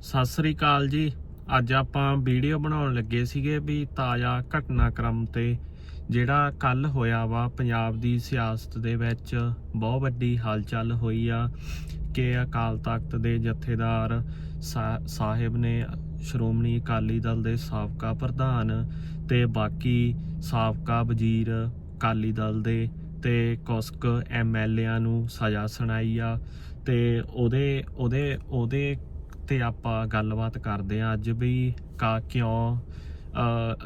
ਸਤਿ ਸ੍ਰੀ ਅਕਾਲ ਜੀ। ਅੱਜ ਆਪਾਂ ਵੀਡੀਓ ਬਣਾਉਣ ਲੱਗੇ ਸੀਗੇ ਵੀ ਤਾਜ਼ਾ ਘਟਨਾਕ੍ਰਮ ਤੇ, ਜਿਹੜਾ ਕੱਲ ਹੋਇਆ ਵਾ ਪੰਜਾਬ ਦੀ ਸਿਆਸਤ ਦੇ ਵਿੱਚ ਬਹੁਤ ਵੱਡੀ ਹਲਚਲ ਹੋਈ ਆ ਕਿ ਅਕਾਲ ਤਖਤ ਦੇ ਜਥੇਦਾਰ ਸਾਹਿਬ ਨੇ ਸ਼੍ਰੋਮਣੀ ਅਕਾਲੀ ਦਲ ਦੇ ਸਾਬਕਾ ਪ੍ਰਧਾਨ ਤੇ ਬਾਕੀ ਸਾਬਕਾ ਵਜ਼ੀਰ ਅਕਾਲੀ ਦਲ ਦੇ ਤੇ ਕੁਸਕ ਐਮਐਲਏਆਂ ਨੂੰ ਸਜ਼ਾ ਸੁਣਾਈ ਆ ਤੇ ਉਹਦੇ ਉਹਦੇ ਉਹਦੇ ਤੇ ਆਪਾਂ ਗੱਲਬਾਤ ਕਰਦੇ ਹਾਂ ਅੱਜ ਵੀ ਕਾ ਕਿਉਂ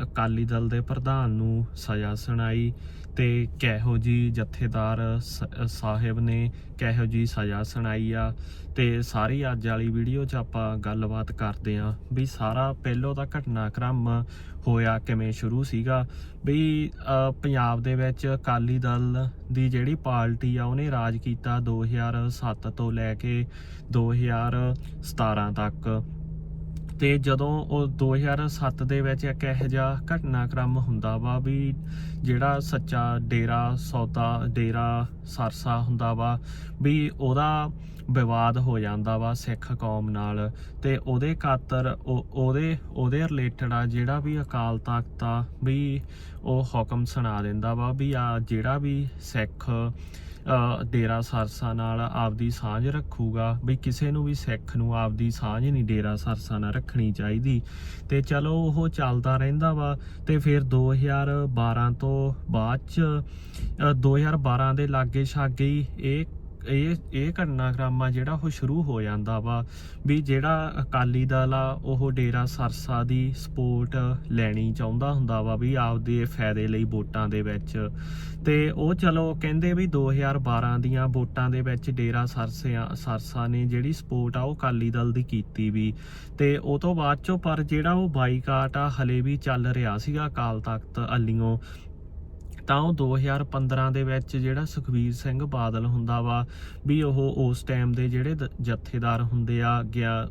ਅਕਾਲੀ ਦਲ ਦੇ ਪ੍ਰਧਾਨ ਨੂੰ ਸਜ਼ਾ ਸੁਣਾਈ ਤੇ ਕਿਹੋ ਜੀ ਜਥੇਦਾਰ ਸ- ਸਾਹਿਬ ਨੇ ਕਿਹੋ ਜੀ ਸਜ਼ਾ ਸੁਣਾਈ ਆ। ਤੇ ਸਾਰੀ ਅੱਜ ਵਾਲੀ ਵੀਡੀਓ 'ਚ ਆਪਾਂ ਗੱਲਬਾਤ ਕਰਦੇ ਹਾਂ ਵੀ ਸਾਰਾ ਪਹਿਲੋਂ ਦਾ ਘਟਨਾਕ੍ਰਮ ਹੋਇਆ ਕਿਵੇਂ ਸ਼ੁਰੂ ਸੀਗਾ। ਵੀ ਪੰਜਾਬ ਦੇ ਵਿੱਚ ਅਕਾਲੀ ਦਲ ਦੀ ਜਿਹੜੀ ਪਾਰਟੀ ਆ ਉਹਨੇ ਰਾਜ ਕੀਤਾ 2007 ਤੋਂ ਲੈ ਕੇ 2017 ਤੱਕ। ਤੇ ਜਦੋਂ ਉਹ 2007 ਦੇ ਵਿੱਚ ਇੱਕ ਇਹੋ ਜਿਹਾ ਘਟਨਾਕ੍ਰਮ ਹੁੰਦਾ ਵਾ ਵੀ ਜਿਹੜਾ ਸੱਚਾ ਡੇਰਾ ਸੌਦਾ ਡੇਰਾ, ਸਰਸਾ ਹੁੰਦਾ ਵਾ, ਵੀ ਉਹਦਾ ਵਿਵਾਦ ਹੋ ਜਾਂਦਾ ਵਾ ਸਿੱਖ ਕੌਮ ਨਾਲ ਤੇ ਉਹਦੇ ਖਾਤਰ ਉਹ- ਉਹਦੇ ਉਹਦੇ ਰਿਲੇਟਡ ਆ ਜਿਹੜਾ ਵੀ ਅਕਾਲ ਤਖਤ ਆ ਵੀ ਉਹ ਹੁਕਮ ਸੁਣਾ ਦਿੰਦਾ ਵਾ ਵੀ ਆ ਜਿਹੜਾ ਵੀ ਸਿੱਖ ਡੇਰਾ ਸਰਸਾ ਨਾਲ ਆਪਦੀ ਸਾਂਝ ਰੱਖੂਗਾ ਵੀ ਕਿਸੇ ਨੂੰ ਵੀ ਸਿੱਖ ਨੂੰ ਆਪਦੀ ਸਾਂਝ ਨਹੀਂ ਡੇਰਾ ਸਰਸਾ ਨਾਲ ਰੱਖਣੀ ਚਾਹੀਦੀ। ਤੇ ਚਲੋ ਉਹ ਚੱਲਦਾ ਰਹਿੰਦਾ ਵਾ ਤੇ ਫਿਰ 2012 ਤੋਂ ਬਾਅਦ ਚ ਅ, 2012 ਦੇ ਲਾਗੇ ਛਾਗੇ ਇਹ ਇਹ ਇਹ ਘਟਨਾਕ੍ਰਮ ਆ ਜਿਹੜਾ ਉਹ ਸ਼ੁਰੂ ਹੋ ਜਾਂਦਾ ਵਾ ਵੀ ਜਿਹੜਾ ਅਕਾਲੀ ਦਲ ਆ, ਉਹ ਡੇਰਾ ਸਰਸਾ ਦੀ ਸਪੋਰਟ ਲੈਣੀ ਚਾਹੁੰਦਾ ਹੁੰਦਾ ਵਾ ਵੀ ਆਪਦੇ ਫਾਇਦੇ ਲਈ ਵੋਟਾਂ ਦੇ ਵਿੱਚ। ਤੇ ਉਹ ਚਲੋ ਕਹਿੰਦੇ ਵੀ 2012 ਦੀਆਂ ਵੋਟਾਂ ਦੇ ਵਿੱਚ ਡੇਰਾ ਸਰਸਿਆ, ਸਰਸਾ ਨੇ ਜਿਹੜੀ ਸਪੋਰਟ ਆ ਉਹ ਅਕਾਲੀ ਦਲ ਦੀ ਕੀਤੀ ਵੀ। ਤੇ ਉਹ ਤੋਂ ਬਾਅਦ ਚੋਂ ਪਰ ਜਿਹੜਾ ਉਹ ਬਾਈਕਾਟ ਆ, ਹਲੇ ਵੀ ਚੱਲ ਰਿਹਾ ਸੀਗਾ ਅਕਾਲ ਤਖਤ ਅੱਲੀਓਂ। ਤਾਂ ਉਹ 2015 ਦੇ ਵਿੱਚ ਜਿਹੜਾ ਸੁਖਬੀਰ ਸਿੰਘ ਬਾਦਲ ਹੁੰਦਾ ਵਾ, ਵੀ ਉਹ ਉਸ ਟਾਈਮ ਦੇ ਜਿਹੜੇ ਦ- ਜਥੇਦਾਰ ਹੁੰਦੇ ਆ, ਗਿਆ,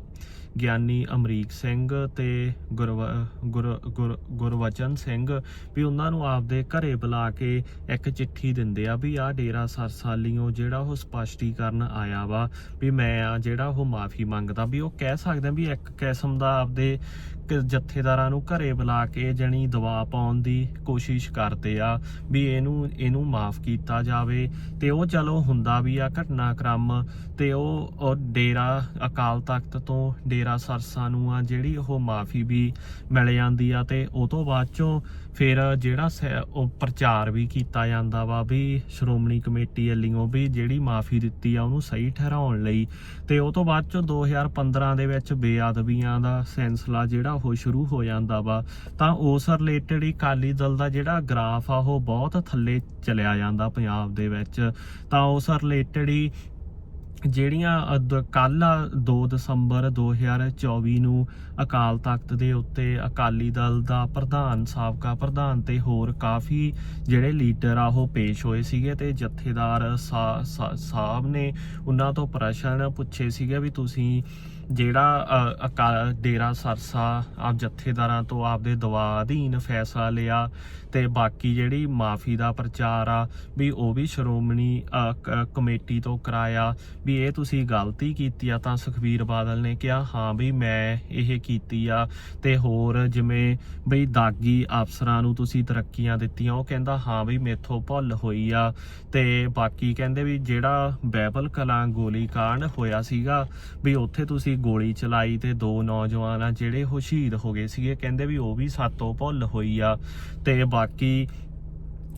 ਗਿਆਨੀ ਅਮਰੀਕ ਸਿੰਘ ਤੇ ਗੁਰਵ- ਗੁਰ- ਗੁਰ- ਗੁਰਵਚਨ ਸਿੰਘ, ਵੀ ਉਹਨਾਂ ਨੂੰ ਆਪਦੇ ਘਰੇ ਬੁਲਾ ਕੇ ਇੱਕ ਚਿੱਠੀ ਦਿੰਦੇ ਆ ਵੀ ਆਹ ਡੇਰਾ ਸਰਸਾਲੀਓ ਜਿਹੜਾ ਉਹ ਸਪਸ਼ਟੀਕਰਨ ਆਇਆ ਵਾ, ਵੀ ਮੈਂ ਆ ਜਿਹੜਾ ਉਹ ਮਾਫੀ ਮੰਗਦਾ, ਵੀ ਉਹ ਕਹਿ ਸਕਦੇ ਆ ਵੀ ਇੱਕ ਕਿਸਮ ਦਾ ਆਪਦੇ ਕ- ਜਥੇਦਾਰਾਂ ਨੂੰ ਘਰੇ ਬੁਲਾ ਕੇ ਜਣੀ ਦਬਾਅ ਪਾਉਣ ਦੀ ਕੋਸ਼ਿਸ਼ ਕਰਦੇ ਆ ਵੀ ਇਹਨੂੰ ਇਹਨੂੰ ਮਾਫ ਕੀਤਾ ਜਾਵੇ। ਤੇ ਉਹ ਚਲੋ ਹੁੰਦਾ ਵੀ ਆ ਘਟਨਾਕ੍ਰਮ ਤੇ ਉਹ ਉਹ ਡੇਰਾ ਅਕਾਲ ਤਖਤ ਤੋਂ ਡੇਰਾ ਸਰਸਾ ਨੂੰ ਆ ਜਿਹੜੀ ਉਹ ਮਾਫੀ ਵੀ ਮਿਲ ਜਾਂਦੀ ਆ ਤੇ ਉਹ ਤੋਂ ਬਾਅਦ ਚੋਂ ਫਿਰ ਜਿਹੜਾ ਸ- ਉਹ ਪ੍ਰਚਾਰ ਵੀ ਕੀਤਾ ਜਾਂਦਾ ਵਾ ਵੀ ਸ਼੍ਰੋਮਣੀ ਕਮੇਟੀ ਵੱਲੋਂ ਵੀ ਜਿਹੜੀ ਮਾਫੀ ਦਿੱਤੀ ਆ ਉਹਨੂੰ ਸਹੀ ਠਹਿਰਾਉਣ ਲਈ। ਤੇ ਉਹ ਤੋਂ ਬਾਅਦ ਚੋਂ 2015 ਦੇ ਵਿੱਚ ਬੇਅਦਬੀਆਂ ਦਾ ਸੈਂਸਲਾ ਜਿਹੜਾ ਉਹ ਸ਼ੁਰੂ ਹੋ ਜਾਂਦਾ ਵਾ, ਤਾਂ ਉਸ ਰਿਲੇਟਡ ਹੀ ਅਕਾਲੀ ਦਲ ਦਾ ਜਿਹੜਾ ਗ੍ਰਾਫ ਆ, ਉਹ ਬਹੁਤ ਥੱਲੇ ਚਲਿਆ ਜਾਂਦਾ ਪੰਜਾਬ ਦੇ ਵਿੱਚ। ਤਾਂ ਉਸ ਰਿਲੇਟਡ ਹੀ ਜਿਹੜੀਆਂ ਕੱਲ 2 ਦਸੰਬਰ 2024 ਨੂੰ ਅਕਾਲ ਤਖਤ ਦੇ ਉੱਤੇ ਅਕਾਲੀ ਦਲ ਦਾ ਪ੍ਰਧਾਨ, ਸਾਬਕਾ ਪ੍ਰਧਾਨ ਤੇ ਹੋਰ ਕਾਫੀ ਜਿਹੜੇ ਲੀਡਰ ਆ, ਉਹ ਪੇਸ਼ ਹੋਏ ਸੀਗੇ ਤੇ ਜਥੇਦਾਰ ਸਾ- ਸਾ- ਸਾਹਿਬ ਨੇ ਉਹਨਾਂ ਤੋਂ ਪ੍ਰਸ਼ਨ ਪੁੱਛੇ ਸੀਗੇ ਵੀ ਤੁਸੀਂ ਜਿਹੜਾ ਅ, ਅਕਾ ਡੇਰਾ ਸਰਸਾ ਆਪ ਜਥੇਦਾਰਾਂ ਤੋਂ ਆਪਦੇ ਦਵਾ ਅਧੀਨ ਫੈਸਲਾ ਲਿਆ ਤੇ ਬਾਕੀ ਜਿਹੜੀ ਮਾਫੀ ਦਾ ਪ੍ਰਚਾਰ ਆ ਵੀ ਉਹ ਵੀ ਸ਼੍ਰੋਮਣੀ ਕਮੇਟੀ ਤੋਂ ਕਰਾਇਆ ਵੀ ਇਹ ਤੁਸੀਂ ਗਲਤੀ ਕੀਤੀ ਆ ਤਾਂ ਸੁਖਬੀਰ ਬਾਦਲ ਨੇ ਕਿਹਾ ਹਾਂ ਵੀ ਮੈਂ ਇਹ ਕੀਤੀ ਆ। ਤੇ ਹੋਰ ਜਿਵੇਂ ਬਈ ਦਾਗੀ ਅਫਸਰਾਂ ਨੂੰ ਤੁਸੀਂ ਤਰੱਕੀਆਂ ਦਿੱਤੀਆਂ ਉਹ ਕਹਿੰਦਾ ਹਾਂ ਵੀ ਮੇਥੋਂ ਭੁੱਲ ਹੋਈ ਆ। ਤੇ ਬਾਕੀ ਕਹਿੰਦੇ ਵੀ ਜਿਹੜਾ ਬੈਬਲ ਕਲਾਂ ਗੋਲੀ ਕਾਂਡ ਹੋਇਆ ਸੀਗਾ ਵੀ ਉੱਥੇ ਤੁਸੀਂ ਗੋਲੀ ਚਲਾਈ ਤੇ ਦੋ ਨੌਜਵਾਨ ਆ ਜਿਹੜੇ ਉਹ ਸ਼ਹੀਦ ਹੋ ਗਏ ਸੀਗੇ। ਕਹਿੰਦੇ ਵੀ ਉਹ ਵੀ ਸਾਤੋਂ ਭੁੱਲ ਹੋਈ ਆ। ਤੇ ਬਾਕੀ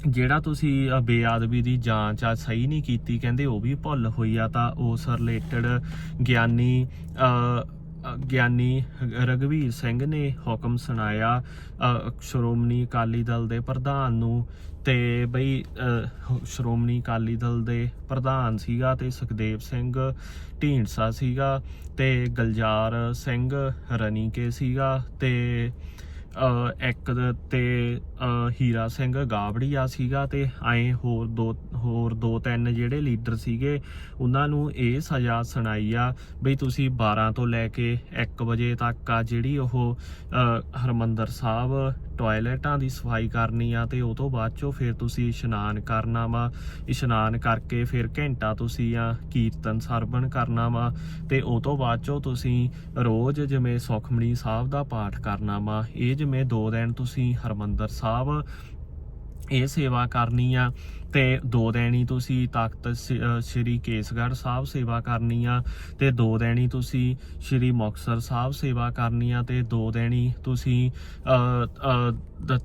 ਜਿਹੜਾ ਤੁਸੀਂ ਅ, ਬੇਅਦਬੀ ਦੀ ਜਾਂਚ ਆ ਸਹੀ ਨਹੀਂ ਕੀਤੀ ਕਹਿੰਦੇ ਉਹ ਵੀ ਭੁੱਲ ਹੋਈ ਆ। ਤਾਂ ਉਸ ਰਿਲੇਟਡ ਗਿਆਨੀ ਗਿਆਨੀ ਰਗਵੀਰ ਸਿੰਘ ਨੇ ਹੁਕਮ ਸੁਣਾਇਆ ਸ਼੍ਰੋਮਣੀ ਅਕਾਲੀ ਦਲ ਦੇ ਪ੍ਰਧਾਨ ਨੂੰ ਤੇ ਬਈ ਸ਼੍ਰੋਮਣੀ ਅਕਾਲੀ ਦਲ ਦੇ ਪ੍ਰਧਾਨ ਸੀਗਾ ਤੇ ਸੁਖਦੇਵ ਸਿੰਘ ਢੀਂਡਸਾ ਸੀਗਾ ਤੇ ਗਲਜਾਰ ਸਿੰਘ ਰਣੀਕੇ ਸੀਗਾ ਤੇ ਇੱਕ ਤੇ ਹੀਰਾ ਸਿੰਘ ਗਾਬੜੀਆ ਸੀਗਾ ਤੇ ਐ ਹੋਰ ਦੋ ਹੋਰ ਦੋ ਤਿੰਨ ਜਿਹੜੇ ਲੀਡਰ ਸੀਗੇ ਉਹਨਾਂ ਨੂੰ ਇਹ ਸਜ਼ਾ ਸੁਣਾਈ ਆ ਬਈ ਤੁਸੀਂ 12 ਤੋਂ ਲੈ ਕੇ 1 ਵਜੇ ਤੱਕ ਆ ਜਿਹੜੀ ਉਹ ਅ, ਹਰਮੰਦਰ ਸਾਹਿਬ ਟਾਇਲਟਾਂ ਦੀ ਸਫ਼ਾਈ ਕਰਨੀ ਆ ਤੇ ਉਹ ਤੋਂ ਬਾਅਦ ਚੋਂ ਫਿਰ ਤੁਸੀਂ ਇਸ਼ਨਾਨ ਕਰਨਾ ਵਾ। ਇਸ਼ਨਾਨ ਕਰਕੇ ਫਿਰ ਘੰਟਾ ਤੁਸੀਂ ਆ ਕੀਰਤਨ ਸਰਵਣ ਕਰਨਾ ਵਾ ਤੇ ਉਹ ਤੋਂ ਬਾਅਦ ਚੋਂ ਤੁਸੀਂ ਰੋਜ਼ ਜਿਵੇਂ ਸੁਖਮਣੀ ਸਾਹਿਬ ਦਾ ਪਾਠ ਕਰਨਾ ਵਾ। ਇਹ ਜਿਵੇਂ ਦੋ ਦਿਨ ਤੁਸੀਂ ਹਰਮੰਦਰ ਸਾਹਿਬ ਇਹ ਸੇਵਾ ਕਰਨੀ ਆ ਤੇ ਦੋ ਦਿਨ ਤੁਸੀਂ ਤਖਤ ਸ- ਸ੍ਰੀ ਕੇਸਗੜ੍ਹ ਸਾਹਿਬ ਸੇਵਾ ਕਰਨੀ ਆ ਤੇ ਦੋ ਦਿਨ ਤੁਸੀਂ ਸ੍ਰੀ ਮੁਕਤਸਰ ਸਾਹਿਬ ਸੇਵਾ ਕਰਨੀ ਆ ਤੇ ਦੋ ਦਿਨ ਤੁਸੀਂ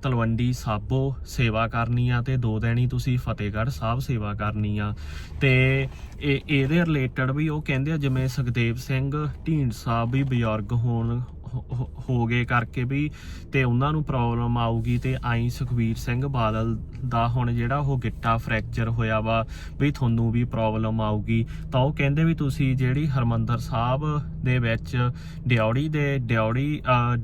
ਤਲਵੰਡੀ ਸਾਬੋ ਸੇਵਾ ਕਰਨੀ ਆ ਤੇ ਦੋ ਦਿਨ ਤੁਸੀਂ ਫਤਿਹਗੜ੍ਹ ਸਾਹਿਬ ਸੇਵਾ ਕਰਨੀ ਆ। ਤੇ ਇਹ, ਇਹਦੇ ਰਿਲੇਟਡ ਵੀ ਉਹ ਕਹਿੰਦੇ ਆ ਜਿਵੇਂ ਸੁਖਦੇਵ ਸਿੰਘ ਢੀਂਡ ਸਾਹਿਬ ਵੀ ਬਜ਼ੁਰਗ ਹੋਣ ਹੋ- ਗਏ ਕਰਕੇ ਵੀ ਤੇ ਉਹਨਾਂ ਨੂੰ ਪ੍ਰੋਬਲਮ ਆਊਗੀ ਤੇ ਆਈ ਸੁਖਵੀਰ ਸਿੰਘ ਬਾਦਲ ਦਾ ਹੁਣ ਜਿਹੜਾ ਉਹ ਗਿੱਟਾ ਫ੍ਰੈਕਚਰ ਹੋਇਆ ਵਾ ਵੀ ਤੁਹਾਨੂੰ ਵੀ ਪ੍ਰੋਬਲਮ ਆਊਗੀ। ਤਾਂ ਉਹ ਕਹਿੰਦੇ ਵੀ ਤੁਸੀਂ ਜਿਹੜੀ ਹਰਮੰਦਰ ਸਾਹਿਬ ਦੇ ਵਿੱਚ ਡਿਉੜੀ ਦੇ ਡਿਉੜੀ ਅਹ,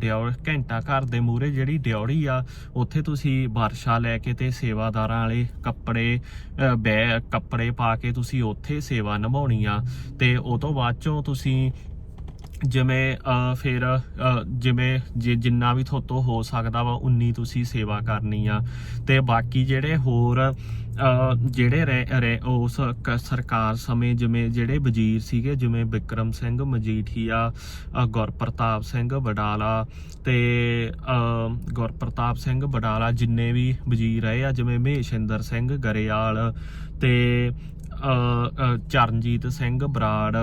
ਘੰਟਾ ਘਰ ਦੇ ਮੂਹਰੇ ਜਿਹੜੀ ਡਿਉੜੀ ਆ ਉੱਥੇ ਤੁਸੀਂ ਵਰਸ਼ਾ ਲੈ ਕੇ ਤੇ ਸੇਵਾਦਾਰਾਂ ਵਾਲੇ ਕੱਪੜੇ ਅਹ, ਬੈ ਕੱਪੜੇ ਪਾ ਕੇ ਤੁਸੀਂ ਉੱਥੇ ਸੇਵਾ ਨਿਭਾਉਣੀ ਆ। ਤੇ ਉਹ ਤੋਂ ਬਾਅਦ ਚੋਂ ਤੁਸੀਂ ਜਿਵੇਂ ਫਿਰ ਜਿਵੇਂ ਜੇ ਜਿੰਨਾ ਵੀ ਤੁਹਾਤੋਂ ਹੋ ਸਕਦਾ ਵਾ, ਉਨੀ ਤੁਸੀਂ ਸੇਵਾ ਕਰਨੀ ਆ। ਤੇ ਬਾਕੀ ਜਿਹੜੇ ਹੋਰ ਜਿਹੜੇ ਰਹਿ- ਰਹਿ- ਉਸ ਕ- ਸਰਕਾਰ ਸਮੇਂ ਜਿਵੇਂ ਜਿਹੜੇ ਵਜ਼ੀਰ ਸੀਗੇ, ਜਿਵੇਂ ਵਿਕਰਮ ਸਿੰਘ ਮਜੀਠੀਆ ਗੁਰਪ੍ਰਤਾਪ ਸਿੰਘ ਵਡਾਲਾ ਤੇ ਗੁਰਪ੍ਰਤਾਪ ਸਿੰਘ ਵਡਾਲਾ ਜਿੰਨੇ ਵੀ ਵਜ਼ੀਰ ਰਹੇ ਆ, ਜਿਵੇਂ ਮਹੇਸ਼ਿੰਦਰ ਸਿੰਘ ਗਰੇਵਾਲ ਤੇ ਚਰਨਜੀਤ ਸਿੰਘ ਬਰਾੜ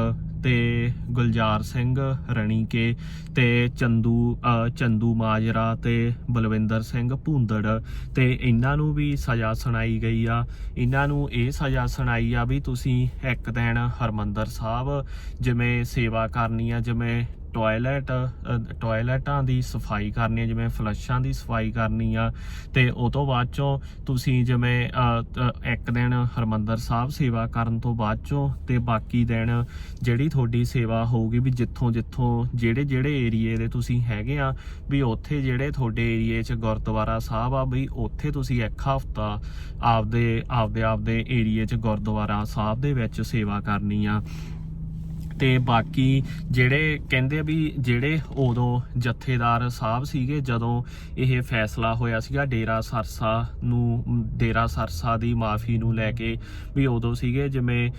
ਤੇ ਗੁਲਜ਼ਾਰ ਸਿੰਘ ਰਣੀਕੇ ਤੇ ਚੰਦੂ ਅ, ਚੰਦੂ ਮਾਜਰਾ ਤੇ ਬਲਵਿੰਦਰ ਸਿੰਘ ਭੂੰਦੜ। ਤੇ ਇਹਨਾਂ ਨੂੰ ਵੀ ਸਜ਼ਾ ਸੁਣਾਈ ਗਈ ਆ। ਇਹਨਾਂ ਨੂੰ ਇਹ ਸਜ਼ਾ ਸੁਣਾਈ ਆ ਵੀ ਤੁਸੀਂ ਇੱਕ ਦਿਨ ਹਰਮੰਦਰ ਸਾਹਿਬ ਜਿਵੇਂ ਸੇਵਾ ਕਰਨੀ ਆ ਜਿਵੇਂ ਟਾਇਲਟ ਅ, ਟਾਇਲਟਾਂ ਦੀ ਸਫ਼ਾਈ ਕਰਨੀ ਆ ਜਿਵੇਂ ਫਲੱਸ਼ਾਂ ਦੀ ਸਫ਼ਾਈ ਕਰਨੀ ਆ ਤੇ ਉਹ ਤੋਂ ਬਾਅਦ ਚੋਂ ਤੁਸੀਂ ਜਿਵੇਂ ਇੱਕ ਦਿਨ ਹਰਮੰਦਰ ਸਾਹਿਬ ਸੇਵਾ ਕਰਨ ਤੋਂ ਬਾਅਦ ਚੋਂ ਤੇ ਬਾਕੀ ਦਿਨ ਜਿਹੜੀ ਤੁਹਾਡੀ ਸੇਵਾ ਹੋਊਗੀ ਵੀ ਜਿੱਥੋਂ ਜਿੱਥੋਂ ਜਿਹੜੇ ਜਿਹੜੇ ਏਰੀਏ ਦੇ ਤੁਸੀਂ ਹੈਗੇ ਆ ਵੀ ਉੱਥੇ ਜਿਹੜੇ ਤੁਹਾਡੇ ਏਰੀਏ 'ਚ ਗੁਰਦੁਆਰਾ ਸਾਹਿਬ ਆ ਵੀ ਉੱਥੇ ਤੁਸੀਂ ਇੱਕ ਹਫ਼ਤਾ ਆਪਦੇ ਆਪਦੇ ਆਪਦੇ ਏਰੀਏ 'ਚ ਗੁਰਦੁਆਰਾ ਸਾਹਿਬ ਦੇ ਵਿੱਚ ਸੇਵਾ ਕਰਨੀ ਆ। ਤੇ ਬਾਕੀ ਜਿਹੜੇ ਕਹਿੰਦੇ ਵੀ ਜਿਹੜੇ ਉਦੋਂ ਜਥੇਦਾਰ ਸਾਹਿਬ ਸੀਗੇ, ਜਦੋਂ ਇਹ ਫੈਸਲਾ ਹੋਇਆ ਸੀਗਾ ਡੇਰਾ ਸਰਸਾ ਨੂੰ, ਡੇਰਾ ਸਰਸਾ ਦੀ ਮਾਫੀ ਨੂੰ ਲੈ ਕੇ ਵੀ ਉਦੋਂ ਸੀਗੇ, ਜਿਵੇਂ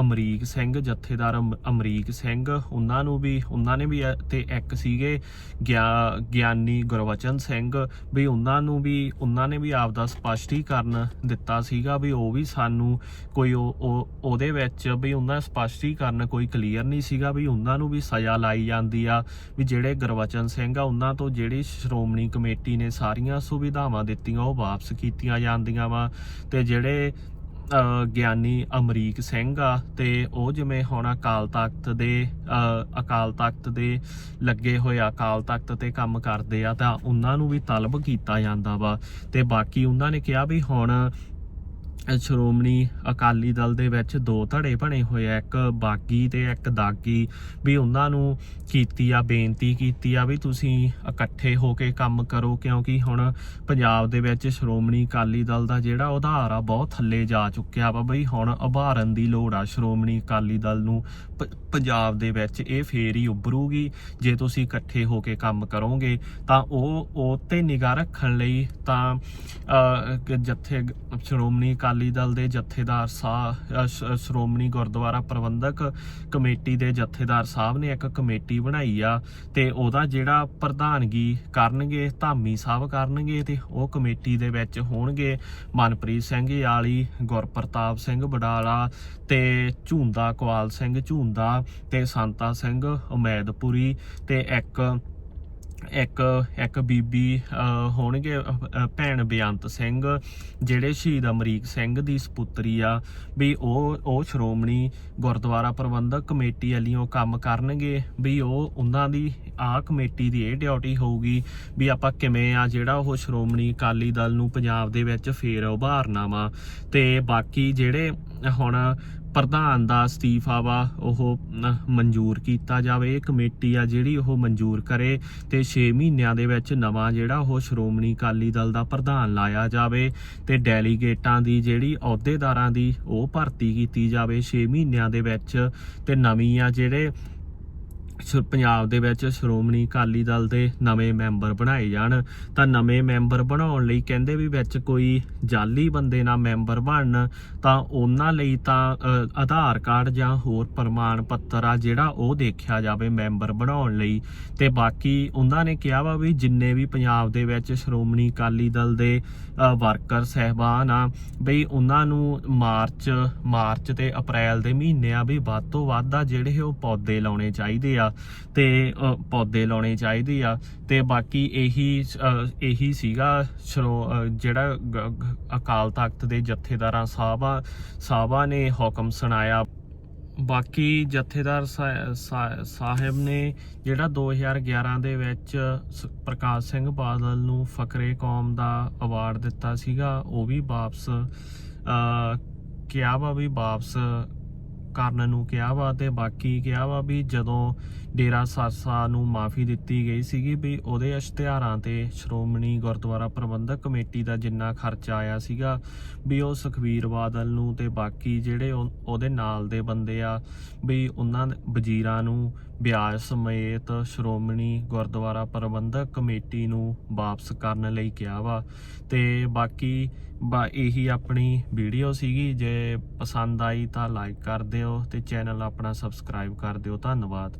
ਅਮਰੀਕ ਸਿੰਘ, ਜਥੇਦਾਰ ਅਮ- ਅਮਰੀਕ ਸਿੰਘ, ਉਹਨਾਂ ਨੂੰ ਵੀ, ਉਹਨਾਂ ਨੇ ਵੀ ਅ- ਤੇ ਇੱਕ ਸੀਗੇ ਗਿਆ- ਗਿਆਨੀ ਗੁਰਵਚਨ ਸਿੰਘ, ਵੀ ਉਹਨਾਂ ਨੂੰ ਵੀ, ਉਹਨਾਂ ਨੇ ਵੀ ਆਪ ਦਾ ਸਪਸ਼ਟੀਕਰਨ ਦਿੱਤਾ ਸੀਗਾ ਵੀ ਉਹ ਵੀ ਸਾਨੂੰ ਕੋਈ ਉਹ, ਉਹਦੇ ਵਿੱਚ ਵੀ ਉਹਨਾਂ ਸਪਸ਼ਟੀਕਰਨ ਕੋਈ ਕਲੀਅਰ ਨਹੀਂ ਸੀਗਾ ਵੀ ਉਹਨਾਂ ਨੂੰ ਵੀ ਸਜ਼ਾ ਲਾਈ ਜਾਂਦੀ ਆ ਵੀ ਜਿਹੜੇ ਗੁਰਵਚਨ ਸਿੰਘ ਆ ਉਹਨਾਂ ਤੋਂ ਜਿਹੜੀ ਸ਼੍ਰੋਮਣੀ ਕਮੇਟੀ ਨੇ ਸਾਰੀਆਂ ਸੁਵਿਧਾਵਾਂ ਦਿੱਤੀਆਂ ਉਹ ਵਾਪਸ ਕੀਤੀਆਂ ਜਾਂਦੀਆਂ ਵਾ। ਤੇ ਜਿਹੜੇ ਅ, ਗਿਆਨੀ ਅਮਰੀਕ ਸਿੰਘ ਆ ਤੇ ਉਹ ਜਿਵੇਂ ਹੁਣ ਅਕਾਲ ਤਖਤ ਦੇ ਅ, ਅਕਾਲ ਤਖਤ ਦੇ ਲੱਗੇ ਹੋਏ ਅਕਾਲ ਤਖਤ ਤੇ ਕੰਮ ਕਰਦੇ ਆ ਤਾਂ ਉਹਨਾਂ ਨੂੰ ਵੀ ਤਲਬ ਕੀਤਾ ਜਾਂਦਾ ਵਾ। ਤੇ ਬਾਕੀ ਉਹਨਾਂ ਨੇ ਕਿਹਾ ਵੀ ਹੁਣ ਸ਼੍ਰੋਮਣੀ ਅਕਾਲੀ ਦਲ ਦੇ ਵਿੱਚ ਦੋ ਧੜੇ ਬਣੇ ਹੋਏ ਆ, ਇੱਕ ਬਾਗੀ ਤੇ ਇੱਕ ਦਾਗੀ, ਵੀ ਉਹਨਾਂ ਨੂੰ ਕੀਤੀ ਆ, ਬੇਨਤੀ ਕੀਤੀ ਆ ਵੀ ਤੁਸੀਂ ਇਕੱਠੇ ਹੋ ਕੇ ਕੰਮ ਕਰੋ, ਕਿਉਂਕਿ ਹੁਣ ਪੰਜਾਬ ਦੇ ਵਿੱਚ ਸ਼੍ਰੋਮਣੀ ਅਕਾਲੀ ਦਲ ਦਾ ਜਿਹੜਾ ਉਧਾਰ ਆ ਬਹੁਤ ਥੱਲੇ ਜਾ ਚੁੱਕਿਆ ਵਾ ਬਈ, ਹੁਣ ਉਭਾਰਨ ਦੀ ਲੋੜ ਆ ਸ਼੍ਰੋਮਣੀ ਅਕਾਲੀ ਦਲ ਨੂੰ। ਪ- ਪੰਜਾਬ ਦੇ ਵਿੱਚ ਇਹ ਫੇਰ ਹੀ ਉੱਭਰੂਗੀ, ਜੇ ਤੁਸੀਂ ਇਕੱਠੇ ਹੋ ਕੇ ਕੰਮ ਕਰੋਗੇ, ਤਾਂ ਉਹ ਉਹ ਤੇ ਨਿਗਾਹ ਰੱਖਣ ਲਈ ਤਾਂ ਜੱਥੇ, ਸ਼੍ਰੋਮਣੀ ਅਕਾਲੀ ਦਲ ਦੇ ਜਥੇਦਾਰ ਸਾਹਿਬ ਸ਼੍ਰੋਮਣੀ ਗੁਰਦੁਆਰਾ ਪ੍ਰਬੰਧਕ ਕਮੇਟੀ ਦੇ ਜਥੇਦਾਰ ਸਾਹਿਬ ਨੇ ਇੱਕ ਕਮੇਟੀ ਬਣਾਈ ਆ ਤੇ ਉਹਦਾ ਜਿਹੜਾ ਪ੍ਰਧਾਨਗੀ ਕਰਨਗੇ, ਧਾਮੀ ਸਾਹਿਬ ਕਰਨਗੇ ਤੇ ਉਹ ਕਮੇਟੀ ਦੇ ਵਿੱਚ ਹੋਣਗੇ ਮਨਪ੍ਰੀਤ ਸਿੰਘ ਯਾਲੀ, ਗੁਰਪ੍ਰਤਾਪ ਸਿੰਘ ਬਡਾਲਾ ਤੇ ਝੂੰਦਾ ਕਵਾਲ ਸਿੰਘ ਝੂੰਦਾ ਤੇ ਸੰਤਾ ਸਿੰਘ ਉਮੈਦਪੁਰੀ ਤੇ ਇੱਕ ਇੱਕ ਇੱਕ ਬੀਬੀ ਹੋਣਗੇ ਭੈਣ ਬੇਅੰਤ ਸਿੰਘ, ਜਿਹੜੇ ਸ਼ਹੀਦ ਅਮਰੀਕ ਸਿੰਘ ਦੀ ਸਪੁੱਤਰੀ ਆ, ਵੀ ਉਹ ਉਹ ਸ਼੍ਰੋਮਣੀ ਗੁਰਦੁਆਰਾ ਪ੍ਰਬੰਧਕ ਕਮੇਟੀ ਵੱਲੋਂ ਕੰਮ ਕਰਨਗੇ, ਵੀ ਉਹ, ਉਹਨਾਂ ਦੀ ਆਹ ਕਮੇਟੀ ਦੀ ਇਹ ਡਿਊਟੀ ਹੋਊਗੀ, ਵੀ ਆਪਾਂ ਕਿਵੇਂ ਆ ਜਿਹੜਾ ਉਹ ਸ਼੍ਰੋਮਣੀ ਅਕਾਲੀ ਦਲ ਨੂੰ ਪੰਜਾਬ ਦੇ ਵਿੱਚ ਫੇਰ ਉਭਾਰਨਾ ਵਾ। ਤੇ ਬਾਕੀ ਜਿਹੜੇ ਹੁਣ ਪ੍ਰਧਾਨ ਦਾ ਅਸਤੀਫਾ ਵਾ, ਉਹ ਮਨਜ਼ੂਰ ਕੀਤਾ ਜਾਵੇ। ਇਹ ਕਮੇਟੀ ਆ ਜਿਹੜੀ ਉਹ ਮਨਜ਼ੂਰ ਕਰੇ ਤੇ 6 ਮਹੀਨਿਆਂ ਦੇ ਵਿੱਚ ਨਵਾਂ ਜਿਹੜਾ ਉਹ ਸ਼੍ਰੋਮਣੀ ਅਕਾਲੀ ਦਲ ਦਾ ਪ੍ਰਧਾਨ ਲਾਇਆ ਜਾਵੇ ਤੇ ਡੈਲੀਗੇਟਾਂ ਦੀ ਜਿਹੜੀ ਅਹੁਦੇਦਾਰਾਂ ਦੀ ਉਹ ਭਰਤੀ ਕੀਤੀ ਜਾਵੇ। 6 ਮਹੀਨਿਆਂ ਦੇ ਵਿੱਚ ਤੇ ਨਵੀਂ ਆ ਜਿਹੜੇ ਪੰਜਾਬ ਦੇ ਵਿੱਚ ਸ਼੍ਰੋਮਣੀ ਅਕਾਲੀ ਦਲ ਦੇ ਨਵੇਂ ਮੈਂਬਰ ਬਣਾਏ ਜਾਣ। ਤਾਂ ਨਵੇਂ ਮੈਂਬਰ ਬਣਾਉਣ ਲਈ ਕਹਿੰਦੇ ਵੀ ਵਿੱਚ ਕੋਈ ਜਾਲੀ ਬੰਦੇ ਨਾ ਮੈਂਬਰ ਬਣਨ, ਤਾਂ ਉਹਨਾਂ ਲਈ ਤਾਂ ਆਧਾਰ ਕਾਰਡ ਜਾਂ ਹੋਰ ਪ੍ਰਮਾਣ ਪੱਤਰ ਆ ਜਿਹੜਾ ਉਹ ਦੇਖਿਆ ਜਾਵੇ ਮੈਂਬਰ ਬਣਾਉਣ ਲਈ। ਤੇ ਬਾਕੀ ਉਹਨਾਂ ਨੇ ਕਿਹਾ ਵਾ ਵੀ ਜਿੰਨੇ ਵੀ ਪੰਜਾਬ ਦੇ ਵਿੱਚ ਸ਼੍ਰੋਮਣੀ ਅਕਾਲੀ ਦਲ ਦੇ ਵਰਕਰ ਸਹਿਬਾਨ ਆ, ਬਈ ਉਹਨਾਂ ਨੂੰ ਮਾਰਚ ਮਾਰਚ ਤੇ ਅਪ੍ਰੈਲ ਦੇ ਮਹੀਨੇ ਆ ਵੀ ਵੱਧ ਤੋਂ ਵੱਧ ਆ ਜਿਹੜੇ ਉਹ ਪੌਦੇ ਲਾਉਣੇ ਚਾਹੀਦੇ ਆ। ਤੇ ਪੌਦੇ ਲਾਉਣੇ ਚਾਹੀਦੇ ਆ। ਤੇ ਬਾਕੀ ਇਹੀ ਇਹੀ ਸੀਗਾ ਸ਼੍ਰੋ ਜਿਹੜਾ ਅਕਾਲ ਤਖਤ ਦੇ ਜਥੇਦਾਰਾਂ ਸਾਹਿਬਾਂ ਸਾਹਿਬਾਂ ਨੇ ਹੁਕਮ ਸੁਣਾਇਆ। ਬਾਕੀ ਜਥੇਦਾਰ ਸਾ- ਸਾਹਿਬ ਨੇ ਜਿਹੜਾ 2011 ਦੇ ਵਿੱਚ ਸ- ਪ੍ਰਕਾਸ਼ ਸਿੰਘ ਬਾਦਲ ਨੂੰ ਫਕਰੇ ਕੌਮ ਦਾ ਅਵਾਰਡ ਦਿੱਤਾ ਸੀਗਾ, ਉਹ ਵੀ ਵਾਪਸ ਕਿਹਾ ਵਾ ਵੀ ਵਾਪਸ ਕਰਨ ਨੂੰ ਕਿਹਾ ਵਾ ਤੇ ਬਾਕੀ ਕਿਹਾ ਵਾ ਵੀ ਜਦੋਂ ਡੇਰਾ ਸਾਸਾ ਨੂੰ ਮਾਫੀ ਦਿੱਤੀ ਗਈ ਸੀਗੀ ਵੀ ਉਹਦੇ ਇਸ਼ਤਿਹਾਰਾਂ ਤੇ ਸ਼੍ਰੋਮਣੀ ਗੁਰਦੁਆਰਾ ਪ੍ਰਬੰਧਕ ਕਮੇਟੀ ਦਾ ਜਿੰਨਾ ਖਰਚਾ ਆਇਆ ਸੀਗਾ ਵੀ ਉਹ ਸੁਖਵੀਰ ਬਾਦਲ ਨੂੰ ਤੇ ਬਾਕੀ ਜਿਹੜੇ ਉਹ- ਉਹਦੇ ਨਾਲ ਦੇ ਬੰਦੇ ਆ ਵੀ ਉਹਨਾਂ ਵਜ਼ੀਰਾਂ ਨੂੰ ਵਿਆਜ ਸਮੇਤ ਸ਼੍ਰੋਮਣੀ ਗੁਰਦੁਆਰਾ ਪ੍ਰਬੰਧਕ ਕਮੇਟੀ ਨੂੰ ਵਾਪਸ ਕਰਨ ਲਈ ਕਿਹਾ ਵਾ ਤੇ ਬਾਕੀ ਬਾ ਇਹੀ ਆਪਣੀ ਵੀਡੀਓ ਸੀਗੀ। ਜੇ ਪਸੰਦ ਆਈ ਤਾਂ ਲਾਈਕ ਕਰ ਦਿਓ ਤੇ ਚੈਨਲ ਆਪਣਾ ਸਬਸਕ੍ਰਾਈਬ ਕਰ ਦਿਓ। ਧੰਨਵਾਦ।